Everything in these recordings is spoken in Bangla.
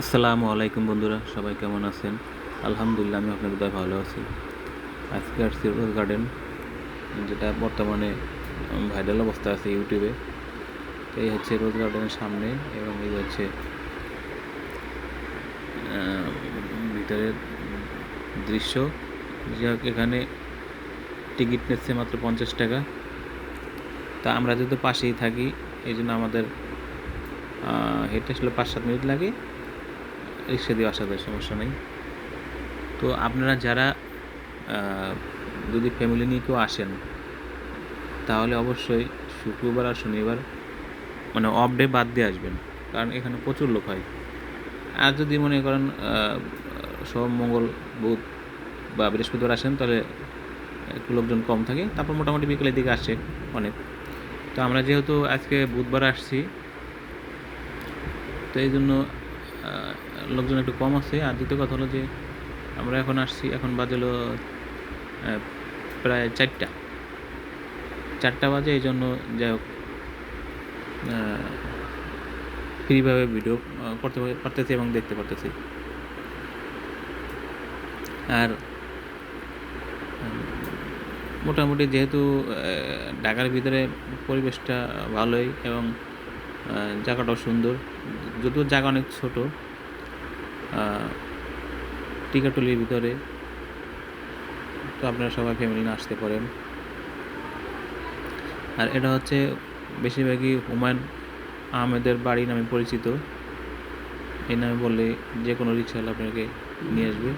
আসসালামু আলাইকুম বন্ধুরা, সবাই কেমন আছেন? আলহামদুলিল্লাহ, আমি আপনাদের দয় ভালো আছি। আজকে আসছি রোজ গার্ডেন, যেটা বর্তমানে ভাইরাল অবস্থা আছে ইউটিউবে। তো এই হচ্ছে রোজ গার্ডেনের সামনে এবং এই হচ্ছে ভিতরের দৃশ্য। হোক, এখানে টিকিট নিচ্ছে মাত্র পঞ্চাশ টাকা। তা আমরা যেহেতু পাশেই থাকি, এই জন্য আমাদের হেঁটে আসলে পাঁচ সাত মিনিট লাগে। রিক্সা দিয়ে আসা যায়, সমস্যা নেই। তো আপনারা যারা যদি ফ্যামিলি নিয়ে কেউ আসেন, তাহলে অবশ্যই শুক্রবার আর শনিবার মানে অফ ডে বাদ দিয়ে আসবেন, কারণ এখানে প্রচুর লোক হয়। আর যদি মনে করেন সব মঙ্গল, বুধ বা বৃহস্পতিবার আসেন, তাহলে একটু লোকজন কম থাকে। তারপর মোটামুটি বিকেলের দিকে আসে অনেক। তো আমরা যেহেতু আজকে বুধবার আসছি, তো এই জন্য লোকজন একটু কম আছে। আর দ্বিতীয় কথা হলো যে, আমরা এখন আসছি, এখন বাজে হলো প্রায় চারটা। চারটা বাজে, এই জন্য যাই হোক ফ্রিভাবে ভিডিও করতে পারতেছি এবং দেখতে পারতেছি। আর মোটামুটি যেহেতু ঢাকার ভিতরে পরিবেশটা ভালোই এবং জায়গাটাও সুন্দর। যদিও জায়গা অনেক ছোট টিকাটুলির ভিতরে। তো আপনারা সবাই ফ্যামিলি নিয়ে আসতে পারেন। আর এটা হচ্ছে বেশিরভাগই হুমায়ুন আহমেদের বাড়ি নামে পরিচিত। এই নামে বললে যে কোনো রিক্সাওয়ালা আপনাকে নিয়ে আসবে।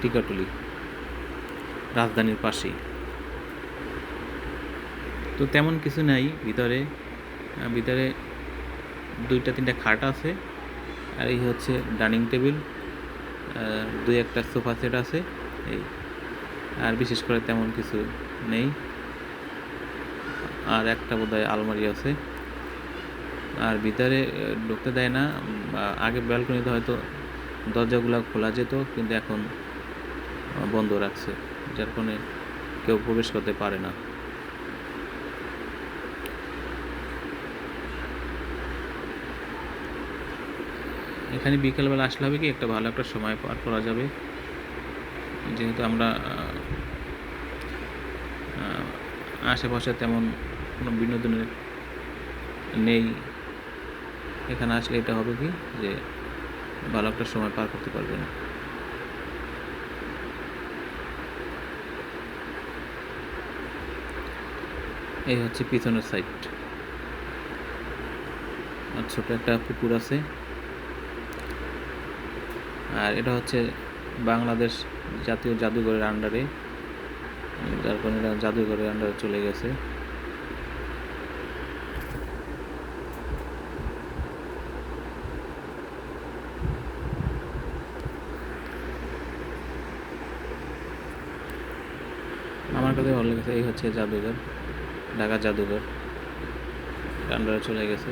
টিকাটুলি রাজধানীর পাশেই। তো তেমন কিছু নাই, ভিতরে ভিতরে দুইটা তিনটা খাট আছে। আর এই হচ্ছে ডাইনিং টেবিল দুই একটা সোফা সেট আছে, এই, আর বিশেষ করে তেমন কিছু নেই। আর একটা বোধহয় আলমারি আছে। আর ভিতরে ঢুকতে দেয় না আগে ব্যালকনিতে হয়তো দরজাগুলো খোলা যেত, কিন্তু এখন বন্ধ রাখছে, যার কারণে কেউ প্রবেশ করতে পারে না। এখানে বিকেলবেলা আসলে হবে কি, একটা ভালো একটা সময় পার করা যাবে। যেহেতু আমরা আশেপাশে তেমন কোনো বিনোদনের নেই। এখানে আসলে এটা হবে কি, যে ভালো একটা সময় পার করতে পারবে না। এই হচ্ছে পিছনের সাইড আর ছোট একটা পুকুর আছে। আর এটা হচ্ছে বাংলাদেশ জাতীয় জাদুঘরের আন্ডারে। যার কারণে এটা জাদুঘরের আন্ডারে চলে গেছে। আমার কাছে ভালো লেগেছে, এই হচ্ছে জাদুঘর ঢাকা জাদুঘর। আন্ডারে চলে গেছে।